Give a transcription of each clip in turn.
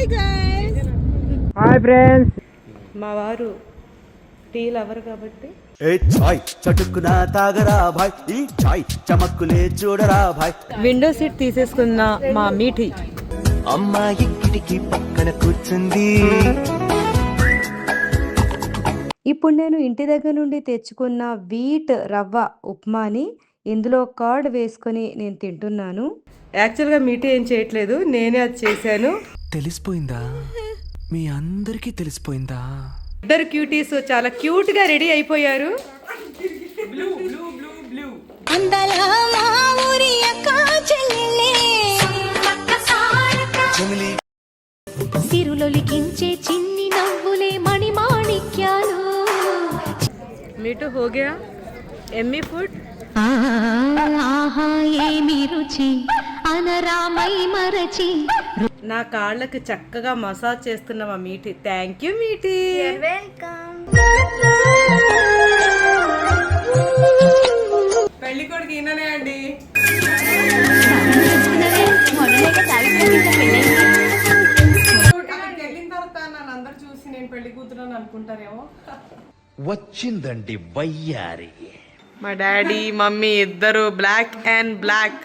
Hi guys hi friends మా వారు tea lover కాబట్టి. ఏ చాయ్ చటుక్కున తాగరా భాయ్? ఈ చాయ్ చమక్కులే చూడరా భాయ్? విండో సీట్ తీసేసుకున్న మా మీఠి అమ్మాయి కిటికీ పక్కన కూర్చుంది. ఇప్పుడు నేను ఇంటి దగ్గర నుండి తెచ్చుకున్న వీట్ రవ్వ ఉప్మాని ఇందులో కర్డ్ వేసుకొని నేను తింటున్నాను. యాక్చువల్గా మీఠి ఏం చేయట్లేదు నేనే అది చేశాను. తెలిసిపోయిందా? మీ అందరికీ తెలిసిపోయిందా? ఇద్దరు క్యూటీస్ చాలా క్యూట్గా రెడీ అయిపోయారు. సిరులొలికించే చిన్ని నవ్వులే మణిమాణిక్యాలు. మీటు హోగయా? ఎమ్మి ఫుడ్? ఆ, ఆహా ఏమి రుచి? అనరామై మరచి నా కాళ్ళకి చక్కగా మసాజ్ చేస్తున్న మా మీఠి? Thank you మీఠి. పెళ్ళి కొడుకు ఈయననే అండి. అక్కడికి వెళ్ళిన తర్వాత నన్ను అందరు చూసి నేను పెళ్ళి కూతురు అనుకుంటారేమో. వచ్చిందండి వయ్యారి. మా డాడీ మమ్మీ ఇద్దరు black and black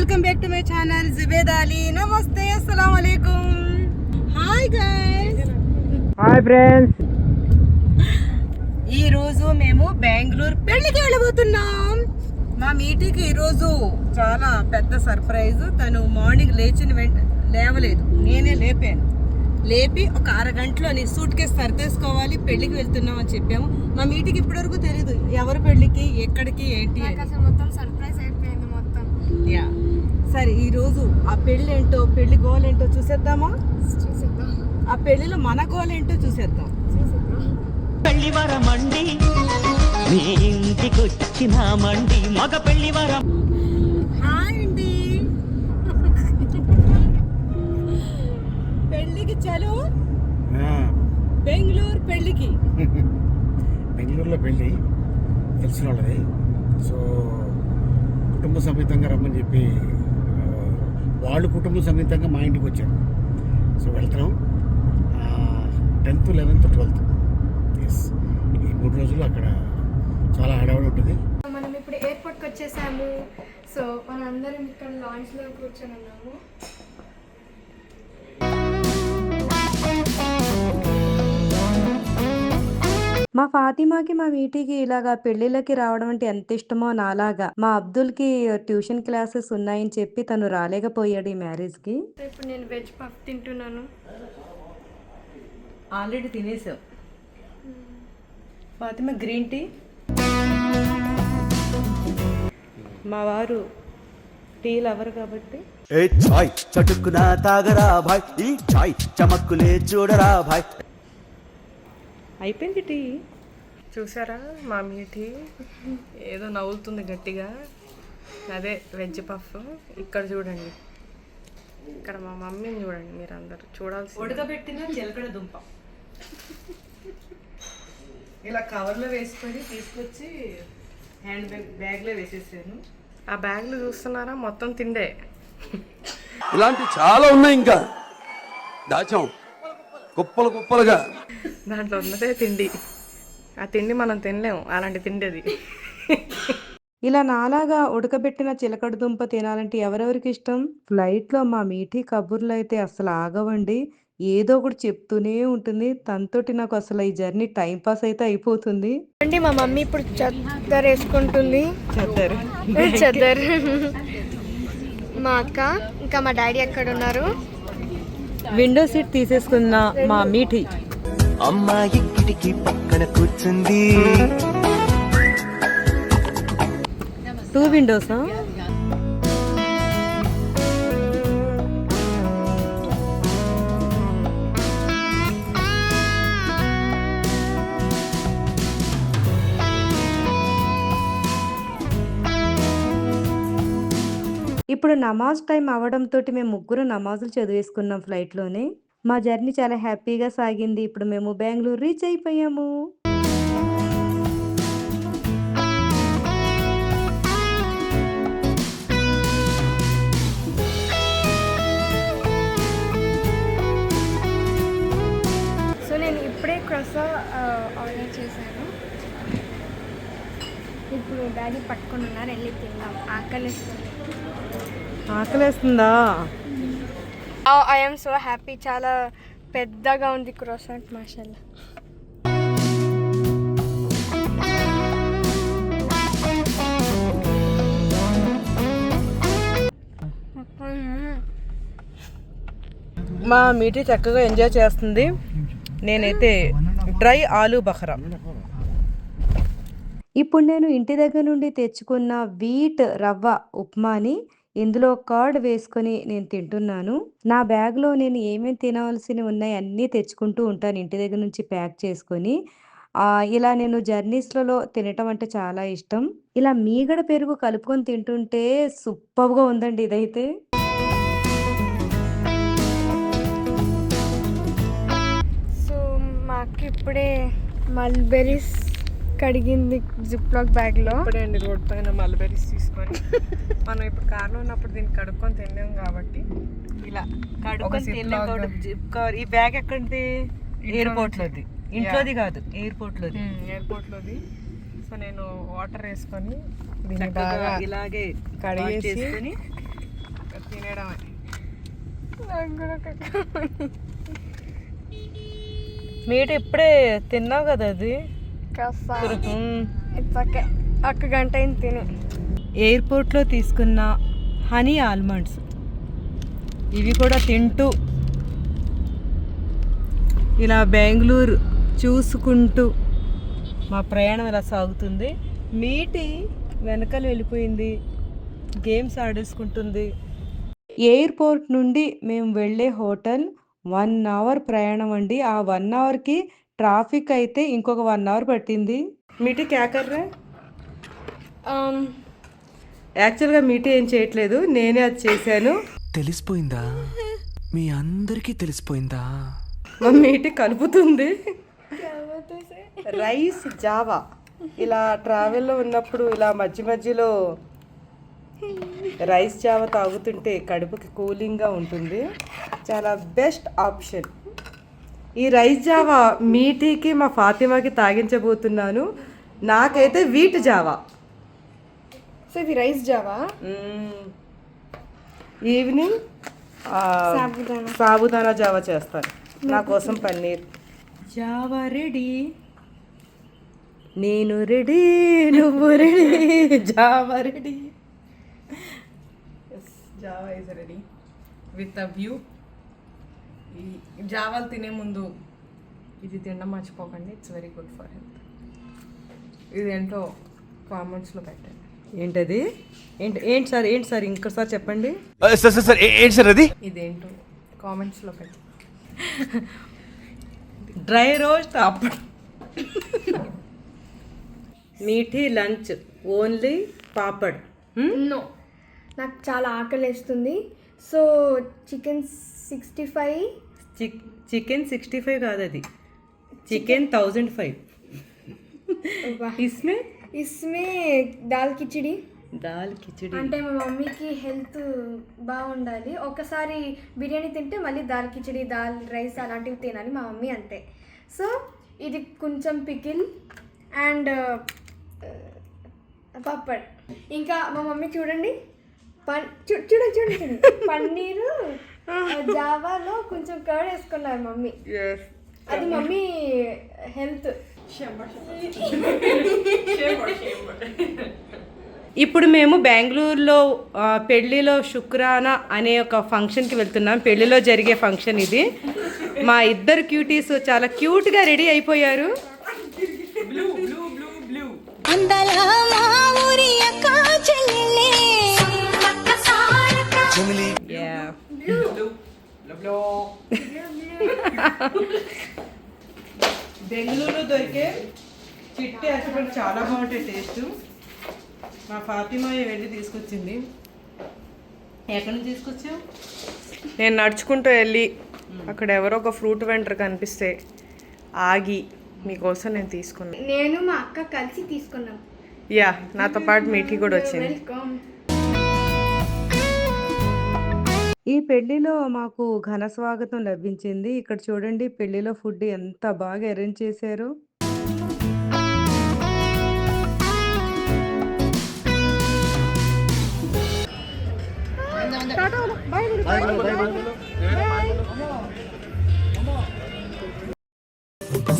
welcome back to my channel Zubed Ali నమస్తే అస్సలాం వాలేకుమ్ హాయ్ గైస్ హాయ్ ఫ్రెండ్స్ ఈ రోజు మేము బెంగళూరు పెళ్ళికి వెళ్ళబోతున్నాం. మా మీటికి ఈ రోజు చాలా పెద్ద సర్ప్రైజ్ తను మార్నింగ్ లేచిన వెంట లేవలేదు. నేనే లేపాను. లేపి ఒక అరగంటలోని సూట్ కేసు సర్దేసుకోవాలి పెళ్ళికి వెళ్తున్నాం అని చెప్పాము. మా మీటికి ఇప్పటివరకు తెలియదు ఎవరి పెళ్ళికి ఎక్కడికి ఏంటి అని. యా సరే ఈ రోజు ఆ పెళ్ళి ఏంటో పెళ్ళి గోల్ ఏంటో చూసేద్దామా ఆ పెళ్ళిలో మన గోల్ ఏంటో చూసేద్దాం. పెళ్ళివరమండి మీ ఇంటికొచ్చినామండి మగ పెళ్ళివరం హాయ్ అండి. పెళ్ళికి చలో? బెంగళూరు పెళ్ళికి బెంగళూరులో పెళ్ళి తెలిసిన వాళ్ళది. సో కుటుంబ సమేతంగా రమ్మని చెప్పి వాళ్ళు కుటుంబ సమేతంగా మా ఇంటికి వచ్చారు. సో వెళ్తున్నాం. Tenth eleventh twelfth. ఎస్ ఈ మూడు రోజులు అక్కడ చాలా హడావుడి ఉంటుంది. మనం ఇప్పుడు ఎయిర్పోర్ట్కి వచ్చేసాము. సో మనందరం ఇక్కడ లాంచ్లో కూర్చొని ఉన్నాము. మా ఫాతిమాకి మా వీటికి ఇలాగా పెళ్ళిళ్ళకి రావడం అంటే ఎంత ఇష్టమో నాలాగా. మా అబ్దుల్కి ట్యూషన్ క్లాసెస్ ఉన్నాయని చెప్పి తను రాలేకపోయాడు ఈ మ్యారేజ్కి ఇప్పుడు నేను వెజ్ పఫ్ తింటున్నాను. ఆల్రెడీ తినేసావు. Fatima green tea? మా వారు టీ లవర్ కాబట్టి. ఏ చాయ్ చటుక్కున తాగరా భాయ్. ఈ చాయ్ చమక్కులే చూడరా భాయ్. అయిపోయింది టీ. చూసారా మా మీఠి ఏదో నవ్వుతుంది గట్టిగా. అదే వెజ్ పఫ్. ఇక్కడ చూడండి. ఇక్కడ మా మమ్మీని చూడండి మీరు అందరు చూడాల్సి ఉడకబెట్టిన చిలకడ దుంప. ఇలా కవర్లో వేసుకొని తీసుకొచ్చి హ్యాండ్ బ్యాగ్ బ్యాగ్లో వేసేసాను. ఆ బ్యాగ్లో చూస్తున్నారా? మొత్తం తిండే. ఇలాంటి చాలా ఉన్నాయి ఇంకా. దాచాం. కుప్పలు కుప్పలుగా. దాంట్లో ఉన్నదే తిండి. ఆ తిండి మనం తినలేము. అలాంటి తిండి అది. ఇలా నాలాగా ఉడకబెట్టిన చిలకడ దుంప తినాలంటే ఎవరెవరికి ఇష్టం? ఫ్లైట్లో మా మీఠీ కబుర్లు అయితే అసలు ఆగవండి. ఏదో ఒకటి చెప్తూనే ఉంటుంది. తనతోటి నాకు అసలు ఈ జర్నీ టైం పాస్ అయితే అయిపోతుంది. అండి మా మమ్మీ ఇప్పుడు చద్దర్ వేసుకుంటుంది. చెప్తారు చద్దర్. మా అక్క ఇంకా మా డాడీ అక్కడ ఉన్నారు? విండో సీట్ తీసేసుకున్న మా మీఠి. అమ్మాయి కిటికీ పక్కన కూర్చుంది. టూ విండోసా ఇప్పుడు నమాజ్ టైం అవడంతో మేము ముగ్గురు నమాజులు చదివేసుకున్నాం ఫ్లైట్లోనే మా జర్నీ చాలా హ్యాపీగా సాగింది. ఇప్పుడు మేము బెంగళూరు రీచ్ అయిపోయాము. సో నేను ఇప్పుడే క్రొసా ఆర్డర్ చేశాను. ఇప్పుడు డాడీ పట్టుకొని ఉన్నారు. వెళ్ళి తిందాం. ఆకలిస్తుంది. ఆకలేస్తుందా? ఐఎమ్ సో హ్యాపీ చాలా పెద్దగా ఉంది క్రోసాంట్ మాషల్లా. మా మీటి చక్కగా ఎంజాయ్ చేస్తుంది. నేనైతే డ్రై ఆలూ బఖరా. ఇప్పుడు నేను ఇంటి దగ్గర నుండి తెచ్చుకున్న వీట్ రవ్వ ఉప్మాని ఇందులో కార్డ్ వేసుకొని నేను తింటున్నాను. నా బ్యాగ్లో నేను ఏమేమి తినవలసినవి ఉన్నాయి అన్నీ తెచ్చుకుంటూ ఉంటాను ఇంటి దగ్గర నుంచి ప్యాక్ చేసుకొని. ఇలా నేను జర్నీస్లలో తినటం అంటే చాలా ఇష్టం. ఇలా మీగడ పెరుగు కలుపుకొని తింటుంటే సూపర్గా ఉందండి ఇదైతే. సో మాకు ఇప్పుడే మల్బెరీస్ కడిగింది జిప్ లాక్ బ్యాగ్లో ఇప్పుడే అండి రోడ్ పైన మల్బెరీస్ తీసుకొని. మనం ఇప్పుడు కార్లో ఉన్నప్పుడు దీన్ని కడుక్కొని తిన్నాం కాబట్టి ఇలా కడుక్కొని జిప్ కవర్ ఈ బ్యాగ్ ఎక్కడిది? ఎయిర్పోర్ట్లోది. ఇంట్లోది కాదు ఎయిర్పోర్ట్లోది. ఎయిర్పోర్ట్లోది. సో నేను వాటర్ వేసుకొని దీన్ని బాగా ఇలాగే కడిగేసి తినడమే నాకు కూడా ఒక మీట ఇప్పుడే తిన్నావు కదా అది? ఇప్పకే ఒక గంట అయింది తిని. ఎయిర్పోర్ట్లో తీసుకున్న హనీ ఆల్మండ్స్. ఇవి కూడా తింటూ ఇలా బెంగళూరు చూసుకుంటూ మా ప్రయాణం ఇలా సాగుతుంది. మీటి వెనకాల వెళ్ళిపోయింది. గేమ్స్ ఆడేసుకుంటుంది. ఎయిర్పోర్ట్ నుండి మేము వెళ్ళే హోటల్ వన్ అవర్ ప్రయాణం అండి. ఆ వన్ అవర్కి ట్రాఫిక్ అయితే ఇంకొక వన్ అవర్ పట్టింది. మీటి క్యాకర్రా Um, యాక్చువల్గా మీటి ఏం చేయట్లేదు నేనే అది చేశాను. తెలిసిపోయిందా? మీ అందరికీ తెలిసిపోయిందా? మా మీటి కలుపుతుంది. రైస్ జావా. ఇలా ట్రావెల్లో ఉన్నప్పుడు ఇలా మధ్య మధ్యలో రైస్ జావా తాగుతుంటే కడుపుకి కూలింగ్గా ఉంటుంది. చాలా బెస్ట్ ఆప్షన్. ఈ రైస్ జావా మీటీకి మా ఫాతిమాకి తాగించబోతున్నాను. నాకైతే వీట్ జావా. సో ఇది రైస్ జావా. ఈవినింగ్. సాబుదానా. జావా చేస్తాను. నా కోసం పన్నీర్. జావా రెడీ. నేను రెడీ నువ్వు ready. Java ready. Java is ready with a view ఈ జావాలు తినే ముందు ఇది తినడం మర్చిపోకండి. It's very good for health ఇది ఏంటో కామెంట్స్లో పెట్టండి. ఏంటది? ఏంటి ఏంటి సార్ ఏంటి సార్? ఇంకోసారి చెప్పండి. సార్ సార్ సార్ ఏంటి సార్ అది? ఇదేంటో కామెంట్స్లో పెట్టండి. డ్రై రోస్ట్ అప్పుడు మీఠీ లంచ్ ఓన్లీ పాపడ్. నో నాకు చాలా ఆకలేస్తుంది. So chicken sixty five chick chicken sixty five కాదు అది చికెన్ థౌజండ్ ఫైవ్. ఇస్మే? ఇస్మే దాల్ కిచిడి. దాల్ కిచడి. అంటే మా మమ్మీకి హెల్త్ బాగుండాలి. ఒకసారి బిర్యానీ తింటే మళ్ళీ దాల్ కిచడి దాల్ రైస్ అలాంటివి తినాలి మా మమ్మీ అంతే. సో ఇది కొంచెం పికిల్ అండ్ పప్పడ్ ఇంకా మా మమ్మీ చూడండి. పన్ చూ- చూడండి చూడండి చూడండి పన్నీరు జావాలో కొంచెం కర్డ్ వేసుకున్నారు మమ్మీ. అది మమ్మీ హెల్త్. ఇప్పుడు మేము బెంగళూరులో ఆ, పెళ్ళిలో శుక్రాన అనే ఒక ఫంక్షన్కి వెళ్తున్నాం. పెళ్ళిలో జరిగే ఫంక్షన్ ఇది. మా ఇద్దరు క్యూటీస్ చాలా క్యూట్గా రెడీ అయిపోయారు. అందల మా ఊరి బెంగళూరులో దొరికే చిట్టి అరటిపండు చాలా బాగుంటాయి టేస్ట్ మా ఫాతిమా వెళ్ళి తీసుకొచ్చింది. ఎక్కడి నుంచి తీసుకొచ్చావు? నేను నడుచుకుంటూ వెళ్ళి అక్కడ ఎవరో ఒక ఫ్రూట్ వెండర్ కనిపిస్తే ఆగి మీకోసం నేను తీసుకున్నాను నేను మా అక్క కలిసి తీసుకున్నాం. యా నాతో పాటు మీఠీ కూడా వచ్చింది. ఈ పెళ్ళిలో మాకు ఘన స్వాగతం లభించింది. ఇక్కడ చూడండి పెళ్ళిలో ఫుడ్ ఎంత బాగా అరేంజ్ చేశారు.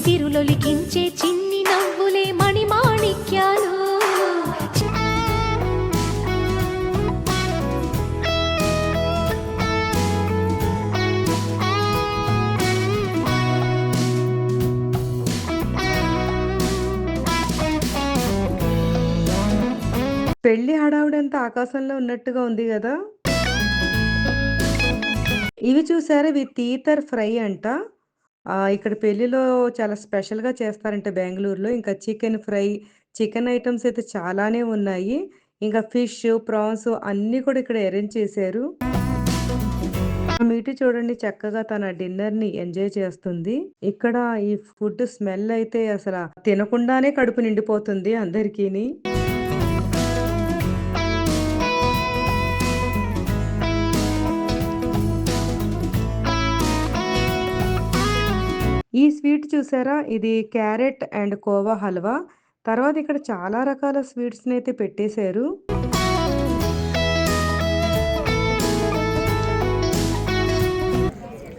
సిరులొలికించే చిన్ని నవ్వులే మణిమా పెళ్ళి హడావుడంతా ఆకాశంలో ఉన్నట్టుగా ఉంది కదా? ఇవి చూసారా? ఇవి తీతర్ ఫ్రై అంట. ఇక్కడ పెళ్ళిలో చాలా స్పెషల్గా చేస్తారంట బెంగళూరులో. ఇంకా చికెన్ ఫ్రై చికెన్ ఐటమ్స్ అయితే చాలానే ఉన్నాయి. ఇంకా ఫిష్ ప్రాన్స్ అన్నీ కూడా ఇక్కడ అరేంజ్ చేశారు. మీటి చూడండి చక్కగా తన డిన్నర్ని ఎంజాయ్ చేస్తుంది. ఇక్కడ ఈ ఫుడ్ స్మెల్ అయితే అసలు తినకుండానే కడుపు నిండిపోతుంది అందరికీని. ఈ స్వీట్ చూసారా? ఇది క్యారెట్ అండ్ కోవా హల్వా. తర్వాత ఇక్కడ చాలా రకాల స్వీట్స్ని అయితే పెట్టేశారు.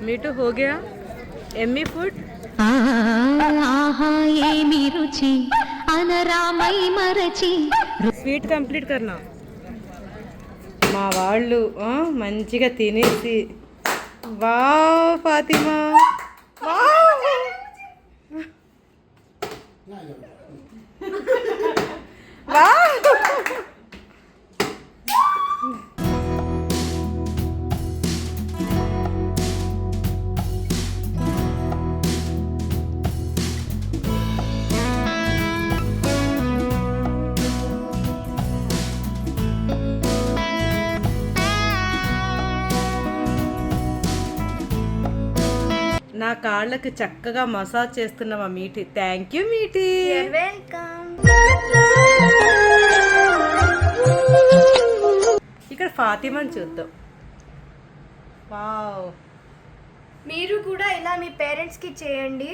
మీటు హోగయా ఎమ్మీ ఫుడ్? ఏమి రుచి? అనరామై మరచి. స్వీట్ కంప్లీట్ కర్నా? మా వాళ్ళు ఆ, మంచిగా తినేసి వావ్ ఫాతిమా కాళ్ళకి చక్కగా మసాజ్ చేస్తున్న మా మీటి. Thank you మీటి. ఇక్కడ ఫాతిమాని చూద్దాం. వావ్ మీరు కూడా ఇలా మీ పేరెంట్స్కి చేయండి.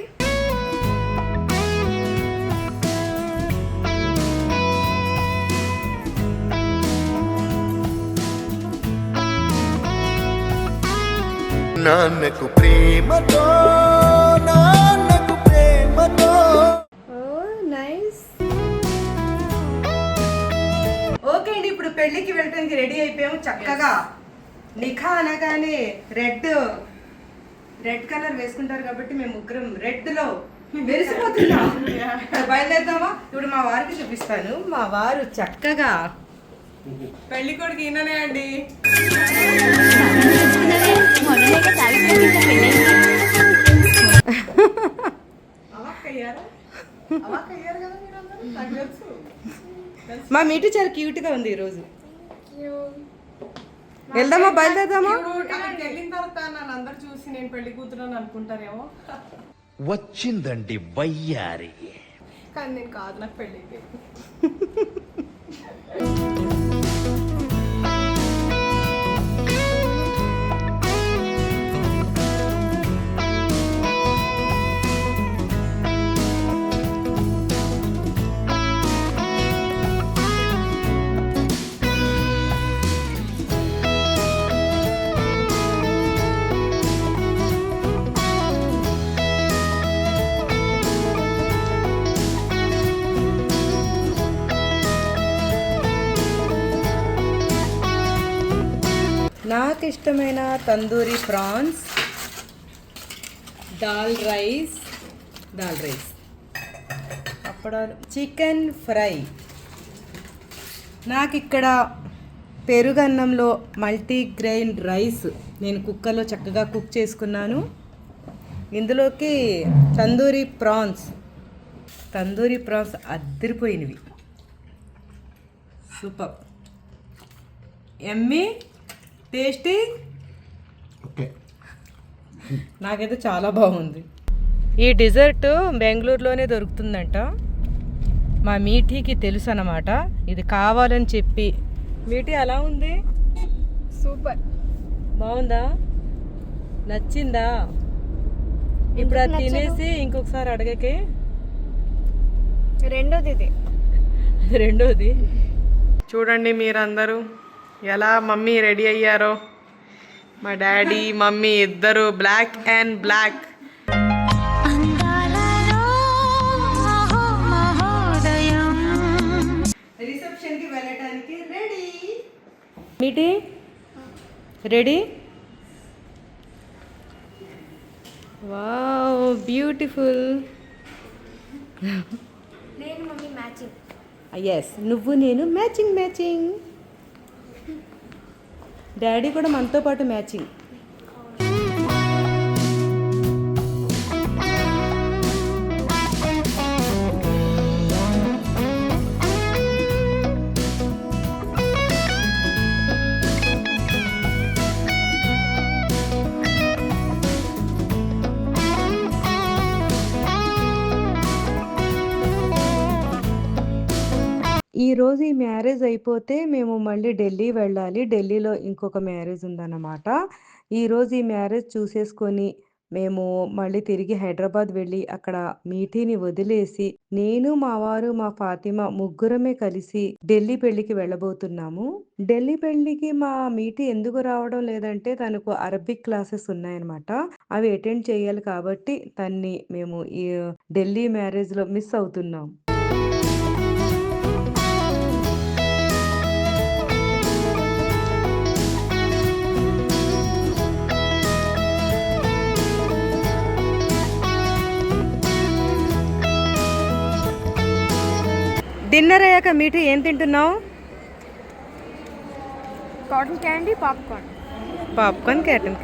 నాన్నకు ప్రేమతో నాన్నకు ప్రేమతో. ఓ నైస్. ఓకే అండి ఇప్పుడు పెళ్ళికి వెళ్ళడానికి రెడీ అయిపోయాము. చక్కగా నిఖా అనగానే రెడ్ రెడ్ కలర్ వేసుకుంటారు కాబట్టి మేము ముగ్గురం రెడ్లో మెరిసిపోతున్నాం బయలుదేరుదామా? ఇప్పుడు మా వారికి చూపిస్తాను. మా వారు చక్కగా పెళ్ళి కొడుకు ఈయననే అండి. మా మీటు చాలా క్యూట్గా ఉంది ఈరోజు. వెళ్దామా? బయలుదేరదామా? అక్కడికి వెళ్ళిన తర్వాత నన్ను అందరు చూసి నేను పెళ్ళి అనుకుంటారేమో వచ్చిందండి వయ్యారి. కానీ నేను కాదు నాకు పెళ్ళి నాకు ఇష్టమైన tandoori prawns dal rice dal rice. అప్పడాలు చికెన్ ఫ్రై. నాకు ఇక్కడ పెరుగన్నంలో మల్టీగ్రెయిన్ రైస్ నేను కుక్కర్లో చక్కగా కుక్ చేసుకున్నాను. ఇందులోకి తందూరి ప్రాన్స్. తందూరి ప్రాన్స్ అద్దరిపోయినవి. సూపర్. ఎమ్మి? టేస్టీ? ఓకే. నాకైతే చాలా బాగుంది. ఈ డిజర్ట్ బెంగళూరులోనే దొరుకుతుందంట. మా మీఠీకి తెలుసు అన్నమాట ఇది కావాలని చెప్పి. మీఠీ అలా ఉంది? సూపర్. బాగుందా? నచ్చిందా? ఇప్పుడు అది తినేసి ఇంకొకసారి అడగకే. రెండోది ఇది రెండోది. చూడండి మీరందరూ. ఎలా మమ్మీ రెడీ అయ్యారో? మా డాడీ మమ్మీ ఇద్దరు బ్లాక్ అండ్ బ్లాక్. రిసెప్షన్కి వెళ్ళడానికి ready. Meeti? Ready? Wow beautiful. నేను మమ్మీ మ్యాచింగ్. ఎస్ నువ్వు నేను మ్యాచింగ్ మ్యాచింగ్. డాడీ కూడా మనతో పాటు మ్యాచింగ్. ఈ రోజు ఈ మ్యారేజ్ అయిపోతే మేము మళ్ళీ ఢిల్లీ వెళ్ళాలి. ఢిల్లీలో ఇంకొక మ్యారేజ్ ఉందన్నమాట. ఈరోజు ఈ మ్యారేజ్ చూసేసుకొని మేము మళ్ళీ తిరిగి హైదరాబాద్ వెళ్ళి అక్కడ మీటీని వదిలేసి నేను మా వారు మా ఫాతిమా ముగ్గురమే కలిసి ఢిల్లీ పెళ్ళికి వెళ్ళబోతున్నాము. ఢిల్లీ పెళ్ళికి మా మీటి ఎందుకు రావడం లేదంటే తనకు అరబిక్ క్లాసెస్ ఉన్నాయన్నమాట. అవి అటెండ్ చేయాలి కాబట్టి తన్ని మేము ఈ ఢిల్లీ మ్యారేజ్లో మిస్ అవుతున్నాం. డిన్నర్ అయ్యాక మీటి ఏం తింటున్నావు cotton candy popcorn popcorn cotton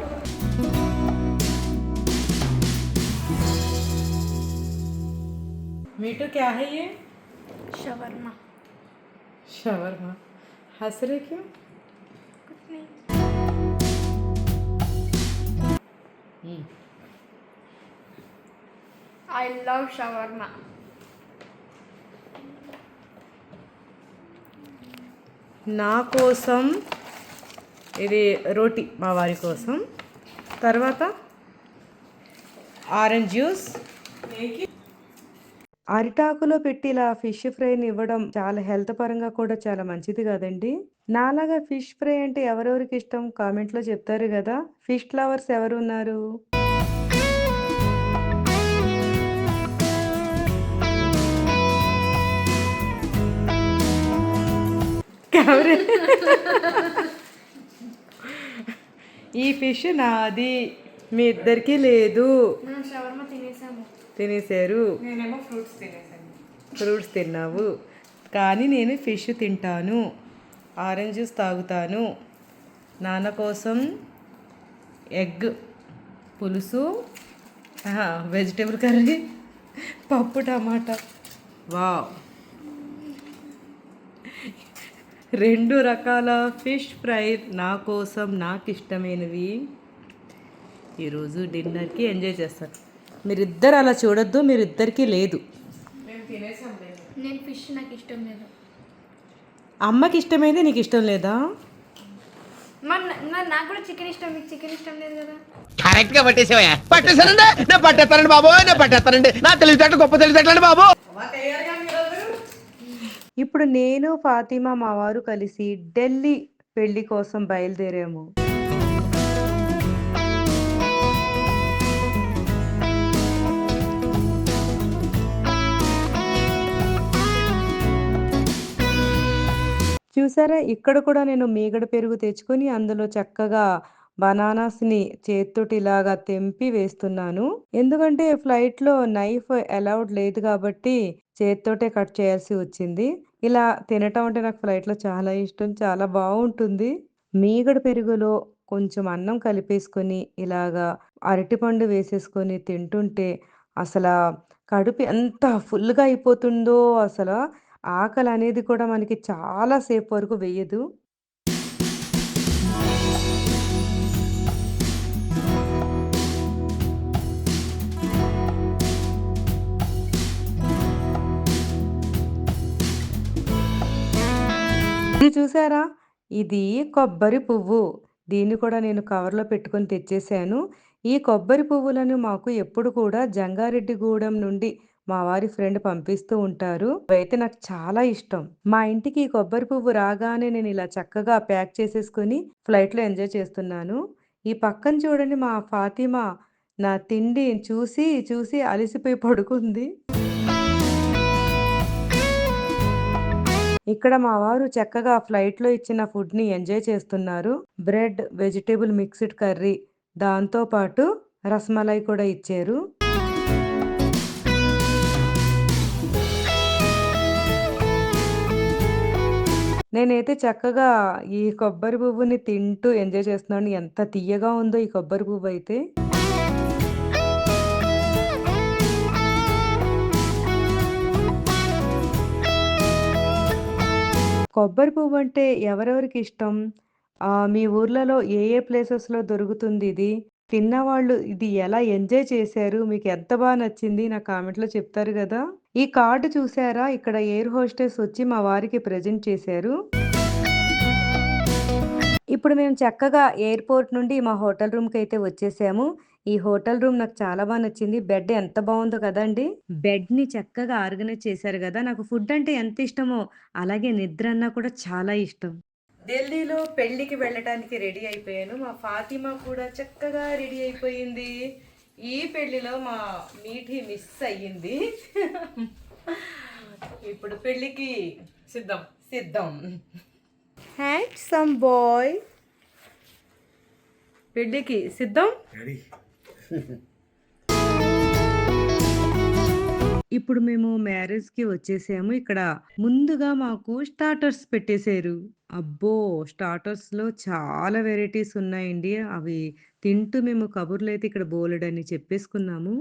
मीठू क्या है ये షవర్మా शवरमा हंस रहे क्यों ఐ లవ్ షవర్మా నా కోసం ఇది రోటీ మా వారి కోసం. తర్వాత ఆరెంజ్ జ్యూస్. అరిటాకులో పెట్టి ఇలా ఫిష్ ఫ్రైని ఇవ్వడం చాలా హెల్త్ పరంగా కూడా చాలా మంచిది కదండి. నాలాగా ఫిష్ ఫ్రై అంటే ఎవరెవరికి ఇష్టం? కామెంట్లో చెప్తారు కదా. ఫిష్ ఫ్లవర్స్ ఎవరు ఉన్నారు కెమెరా ఈ ఫిష్ నాది మీ ఇద్దరికి లేదు తినేసాను ఫ్రూట్స్ తిన్నావు. కానీ నేను ఫిష్ తింటాను. ఆరెంజ్ జ్యూస్ తాగుతాను. నాన్న కోసం ఎగ్ పులుసు వెజిటేబుల్ కర్రీ పప్పు టమాటా. వావ్ రెండు రకాల ఫిష్ ఫ్రై నా కోసం నాకు ఇష్టమైనవి ఈరోజు డిన్నర్కి ఎంజాయ్ చేస్తాను మీరిద్దరు అలా చూడొద్దు మీరిద్దరికీ లేదు. నేను ఫిష్ నాకు ఇష్టం లేదు అమ్మకి ఇష్టమైంది నీకు ఇష్టం లేదా నాకు కూడా చికెన్ ఇష్టం మీకు చికెన్ ఇష్టం లేదు కదా? కరెక్ట్గా పట్టేసావా పట్టేస్తానండి బాబు నేను పట్టేస్తానండి. నా తెలివితేటలు గొప్ప తెలివితేటలండి బాబు. ఇప్పుడు నేను ఫాతిమా మా వారు కలిసి ఢిల్లీ పెళ్ళి కోసం బయలుదేరాము. చూసారా? ఇక్కడ కూడా నేను మీగడ పెరుగు తెచ్చుకొని అందులో చక్కగా బనానాస్ని చేత్తోటి ఇలాగా తెంపి వేస్తున్నాను. ఎందుకంటే ఫ్లైట్లో నైఫ్ అలౌడ్ లేదు కాబట్టి చేత్తోటే కట్ చేయాల్సి వచ్చింది. ఇలా తినటం అంటే నాకు ఫ్లైట్లో చాలా ఇష్టం చాలా బాగుంటుంది. మీగడ పెరుగులో కొంచెం అన్నం కలిపేసుకొని ఇలాగా అరటిపండు వేసేసుకొని తింటుంటే అసలు కడుపు ఎంత ఫుల్గా అయిపోతుందో అసలు ఆకలి అనేది కూడా మనకి చాలా సేపు వరకు వేయదు. ఇది చూసారా? ఇది కొబ్బరి పువ్వు. దీన్ని కూడా నేను కవర్లో పెట్టుకొని తెచ్చేసాను. ఈ కొబ్బరి పువ్వులను మాకు ఎప్పుడు కూడా జంగారెడ్డిగూడెం నుండి మా వారి ఫ్రెండ్ పంపిస్తూ ఉంటారు. అయితే నాకు చాలా ఇష్టం. మా ఇంటికి ఈ కొబ్బరి పువ్వు రాగానే నేను ఇలా చక్కగా ప్యాక్ చేసేసుకొని ఫ్లైట్లో ఎంజాయ్ చేస్తున్నాను. ఈ పక్కన చూడండి మా ఫాతిమా నా తిండి చూసి చూసి అలసిపోయి పడుకుంది. ఇక్కడ మా వారు చక్కగా ఫ్లైట్లో ఇచ్చిన ఫుడ్ని ఎంజాయ్ చేస్తున్నారు. బ్రెడ్ వెజిటేబుల్ మిక్స్డ్ కర్రీ దాంతో పాటు రసమలై కూడా ఇచ్చారు. నేనైతే చక్కగా ఈ కొబ్బరి పువ్వుని తింటూ ఎంజాయ్ చేస్తున్నాను. ఎంత తీయగా ఉందో ఈ కొబ్బరి పువ్వు అయితే కొబ్బరి పువ్వు అంటే ఎవరెవరికి ఇష్టం? మీ ఊర్లలో ఏ ఏ ప్లేసెస్లో దొరుకుతుంది ఇది? తిన్నవాళ్ళు ఇది ఎలా ఎంజాయ్ చేశారు? మీకు ఎంత బాగా నచ్చింది? నా కామెంట్లో చెప్తారు కదా? ఈ కార్డు చూసారా? ఇక్కడ ఎయిర్ హోస్టెస్ వచ్చి మా వారికి ప్రజెంట్ చేశారు. ఇప్పుడు మేము చక్కగా ఎయిర్పోర్ట్ నుండి మా హోటల్ రూమ్కి అయితే వచ్చేసాము. ఈ హోటల్ రూమ్ నాకు చాలా బాగా నచ్చింది. బెడ్ ఎంత బాగుందో కదండి. బెడ్ని చక్కగా ఆర్గనైజ్ చేశారు కదా. నాకు ఫుడ్ అంటే ఎంత ఇష్టమో అలాగే నిద్ర అన్నా కూడా చాలా ఇష్టం. ఢిల్లీలో పెళ్ళికి వెళ్ళటానికి రెడీ అయిపోయాను. మా ఫాతిమా కూడా చక్కగా రెడీ అయిపోయింది. ఈ పెళ్ళిలో మా మీఠి మిస్ అయ్యింది. ఇప్పుడు పెళ్ళికి సిద్ధం సిద్ధం. హ్యాండ్సమ్ బాయ్ పెళ్ళికి సిద్ధం? రెడీ ఇప్పుడు మేము మ్యారేజ్కి వచ్చేసాము. ఇక్కడ ముందుగా మాకు స్టార్టర్స్ పెట్టేశారు. అబ్బో స్టార్టర్స్లో చాలా వెరైటీస్ ఉన్నాయండి. అవి తింటూ మేము కబుర్లు అయితే ఇక్కడ బోలెడని చెప్పేసుకున్నాము.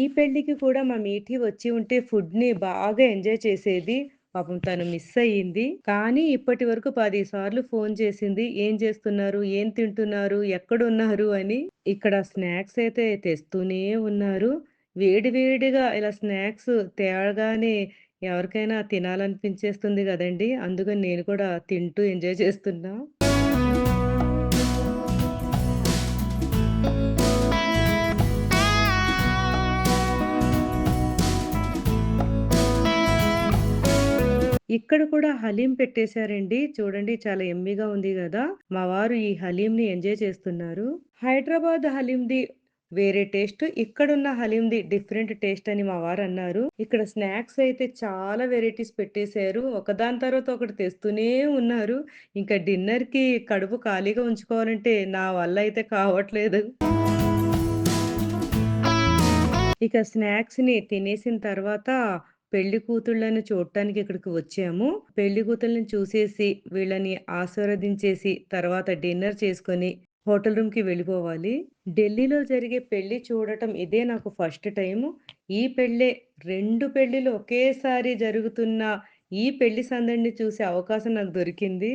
ఈ పెళ్ళికి కూడా మా మీఠీ వచ్చి ఉంటే ఫుడ్ని బాగా ఎంజాయ్ చేసేది. పాపం తను మిస్ అయ్యింది. కానీ ఇప్పటి వరకు పది సార్లు ఫోన్ చేసింది. ఏం చేస్తున్నారు? ఏం తింటున్నారు? ఎక్కడున్నారు? అని ఇక్కడ స్నాక్స్ అయితే తెస్తూనే ఉన్నారు. వేడి వేడిగా ఇలా స్నాక్స్ తేగానే ఎవరికైనా తినాలనిపించేస్తుంది కదండి. అందుకని నేను కూడా తింటూ ఎంజాయ్ చేస్తున్నా. ఇక్కడ కూడా హలీం పెట్టేశారండి. చూడండి చాలా ఎమ్మిగా ఉంది కదా. మా వారు ఈ హలీంని ఎంజాయ్ చేస్తున్నారు. హైదరాబాద్ హలీంది వేరే టేస్ట్ ఇక్కడున్న హలీంది డిఫరెంట్ టేస్ట్ అని మా వారు అన్నారు. ఇక్కడ స్నాక్స్ అయితే చాలా వెరైటీస్ పెట్టేశారు. ఒకదాని తర్వాత ఒకటి తెస్తూనే ఉన్నారు. ఇంకా డిన్నర్కి కడుపు ఖాళీగా ఉంచుకోవాలంటే నా వల్ల అయితే కావట్లేదు. ఇక స్నాక్స్ని తినేసిన తర్వాత పెళ్ళి కూతుళ్ళని చూడటానికి ఇక్కడికి వచ్చాము. పెళ్ళి కూతుళ్ళని చూసేసి వీళ్ళని ఆశీర్వదించేసి తర్వాత డిన్నర్ చేసుకొని హోటల్ రూమ్కి వెళ్ళిపోవాలి. ఢిల్లీలో జరిగే పెళ్ళి చూడటం ఇదే నాకు ఫస్ట్ టైం ఈ పెళ్ళే రెండు పెళ్ళిలు ఒకేసారి జరుగుతున్న ఈ పెళ్ళి సందడిని చూసే అవకాశం నాకు దొరికింది.